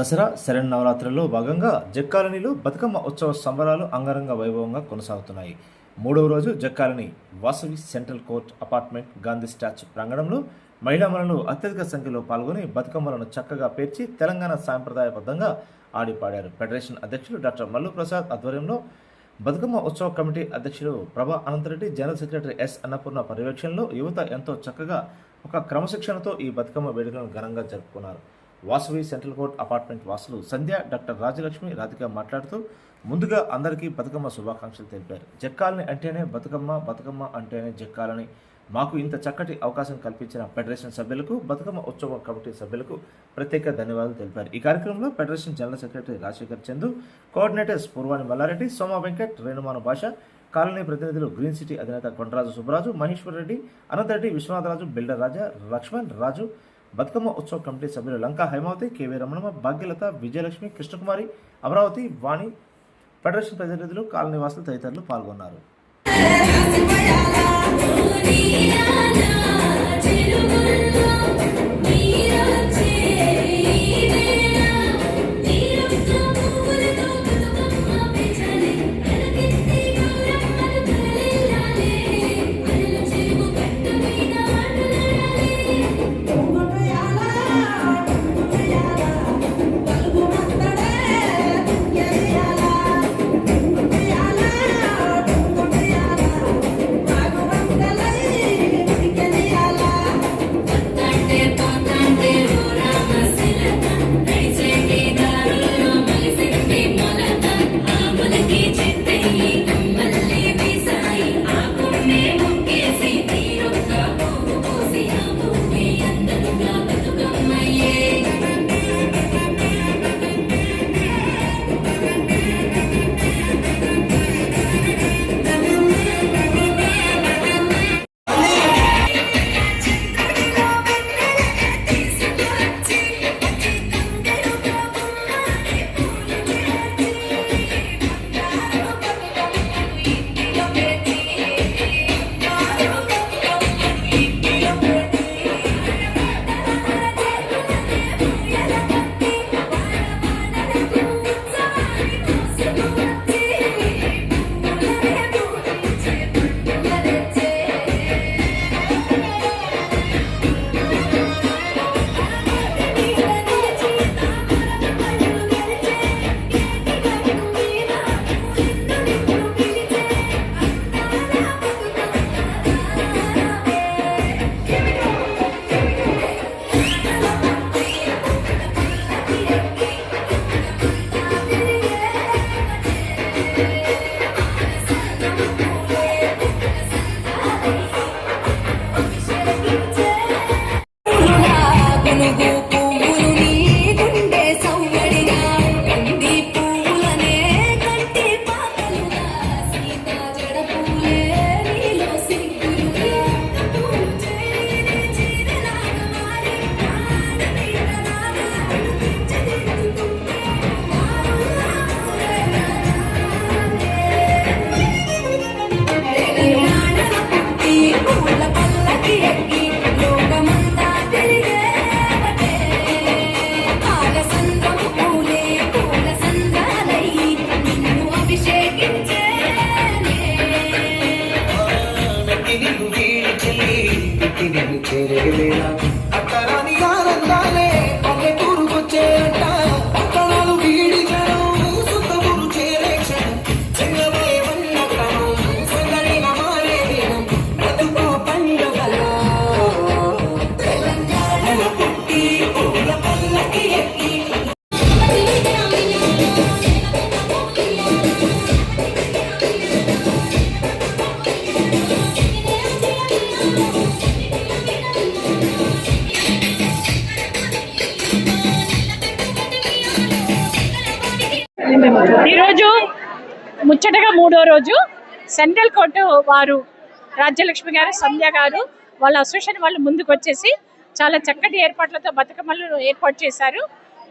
దసరా శరన్నవరాత్రుల్లో భాగంగా జక్కాలనిలో బతుకమ్మ ఉత్సవ సంబరాలు అంగరంగ వైభవంగా కొనసాగుతున్నాయి. మూడవ రోజు జక్కాలని Vasavi central court apartment Gandhi statue ప్రాంగణంలో మహిళామణులు అత్యధిక సంఖ్యలో పాల్గొని బతుకమ్మలను చక్కగా పేర్చి తెలంగాణ సాంప్రదాయబద్ధంగా ఆడిపాడారు. ఫెడరేషన్ అధ్యక్షులు డాక్టర్ మల్లు ప్రసాద్ ఆధ్వర్యంలో బతుకమ్మ ఉత్సవ కమిటీ అధ్యక్షులు Prabha Anantha Reddy general secretary S Annapurna పర్యవేక్షణలో యువత ఎంతో చక్కగా ఒక క్రమశిక్షణతో ఈ బతుకమ్మ వేడుకలను ఘనంగా జరుపుకున్నారు. వాసవి సెంట్రల్ కోర్ట్ అపార్ట్మెంట్ వాసులు సంధ్య డాక్టర్ రాజలక్ష్మి రాధిక మాట్లాడుతూ ముందుగా అందరికీ బతుకమ్మ శుభాకాంక్షలు తెలిపారు. జక్కాలని అంటేనే బతుకమ్మ బతుకమ్మ అంటేనే జక్కాలని. మాకు ఇంత చక్కటి అవకాశం కల్పించిన ఫెడరేషన్ సభ్యులకు బతుకమ్మ ఉత్సవ కమిటీ సభ్యులకు ప్రత్యేక ధన్యవాదాలు తెలిపారు. ఈ కార్యక్రమంలో federation general secretary Rajasekhar Chandu coordinators Purvani Malla Reddy Soma Venkat రేణుమాన భాష కాలనీ ప్రతినిధులు గ్రీన్ సిటీ అధినేత కొండరాజు సుబ్బరాజు మహేశ్వర్ రెడ్డి అనంతరెడ్డి విశ్వనాథరాజు బిల్డర్ రాజా లక్ష్మణ్ రాజు బతుకమ్మ ఉత్సవ కమిటీ సభ్యులు లంకా హైమావతి కేవీ రమణమ్మ భాగ్యలత విజయలక్ష్మి కృష్ణకుమారి అమరావతి వాణి ఫెడరేషన్ ప్రతినిధులు కాలనీవాసులు తదితరులు పాల్గొన్నారు. ఈరోజు ముచ్చటగా మూడో రోజు సెంట్రల్ కోర్టు వారు రాజ్యలక్ష్మి గారు సంధ్య గారు వాళ్ళ అసోసియేషన్ వాళ్ళు ముందుకు వచ్చేసి చాలా చక్కటి ఏర్పాట్లతో బతుకమ్మలు ఏర్పాటు చేశారు.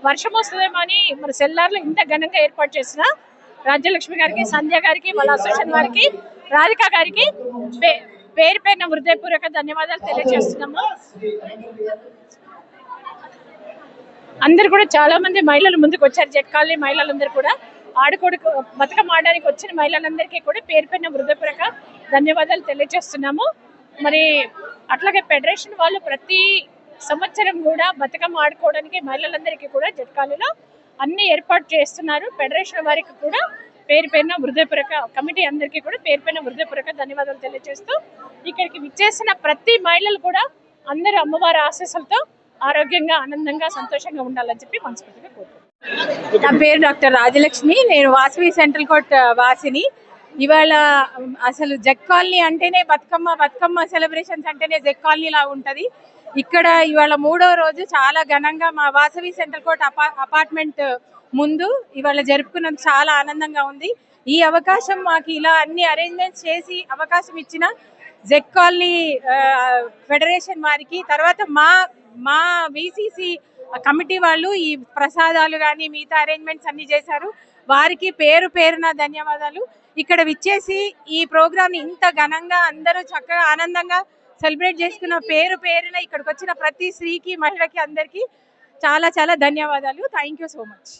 వర్షం వస్తుందేమో అని మన సెల్లార్లో ఇంత ఘనంగా ఏర్పాటు చేసిన రాజ్యలక్ష్మి గారికి సంధ్య గారికి వాళ్ళ అసోసియేషన్ వారికి రాధిక గారికి పే- పేరు పేరున హృదయపూర్వక ధన్యవాదాలు తెలియజేస్తున్నాము. అందరు కూడా చాలా మంది మహిళలు ముందుకు వచ్చారు. జట్ కాలనీ మహిళలందరూ కూడా ఆడుకోడుకు బతుకమ్మ ఆడడానికి వచ్చిన మహిళలందరికీ కూడా పేరు పైన హృదయపూర్వక ధన్యవాదాలు తెలియజేస్తున్నాము. మరి అట్లాగే ఫెడరేషన్ వాళ్ళు ప్రతి సంవత్సరం కూడా బతుకమ్మ ఆడుకోవడానికి మహిళలందరికీ కూడా జట్కాలలో అన్ని ఏర్పాటు చేస్తున్నారు. ఫెడరేషన్ వారికి కూడా పేరు పైన హృదయపూర్వక కమిటీ అందరికీ కూడా పేరు పైన హృదయపూర్వక ధన్యవాదాలు తెలియజేస్తూ ఇక్కడికి విచ్చేసిన ప్రతి మహిళలు కూడా అందరూ అమ్మవారి ఆశీస్సులతో ఆరోగ్యంగా ఆనందంగా సంతోషంగా ఉండాలని చెప్పి మనస్ఫూర్తిగా కోరుకుంటున్నాను. నా పేరు డాక్టర్ రాజలక్ష్మి. నేను వాసవి సెంట్రల్ కోర్ట్ వాసిని. ఇవాళ అసలు జగ్ కాలనీ అంటేనే బతుకమ్మ బతుకమ్మ సెలబ్రేషన్స్ అంటేనే జగ్ కాలనీ లా ఉంటది. ఇక్కడ ఇవాళ మూడో రోజు చాలా ఘనంగా మా వాసవి సెంట్రల్ కోర్ట్ అపా అపార్ట్మెంట్ ముందు ఇవాళ జరుపుకున్నందుకు చాలా ఆనందంగా ఉంది. ఈ అవకాశం మాకు ఇలా అన్ని అరేంజ్మెంట్స్ చేసి అవకాశం ఇచ్చిన జెక్ కాలనీ ఫెడరేషన్ వారికి తర్వాత మా మా విసిసి కమిటీ వాళ్ళు ఈ ప్రసాదాలు కానీ మిగతా అరేంజ్మెంట్స్ అన్ని చేశారు. వారికి పేరు పేరున ధన్యవాదాలు. ఇక్కడ విచ్చేసి ఈ ప్రోగ్రామ్ ఇంత ఘనంగా అందరూ చక్కగా ఆనందంగా సెలబ్రేట్ చేసుకున్న పేరు పేరున ఇక్కడికి వచ్చిన ప్రతి స్త్రీకి మహిళకి అందరికీ చాలా చాలా ధన్యవాదాలు. Thank you so much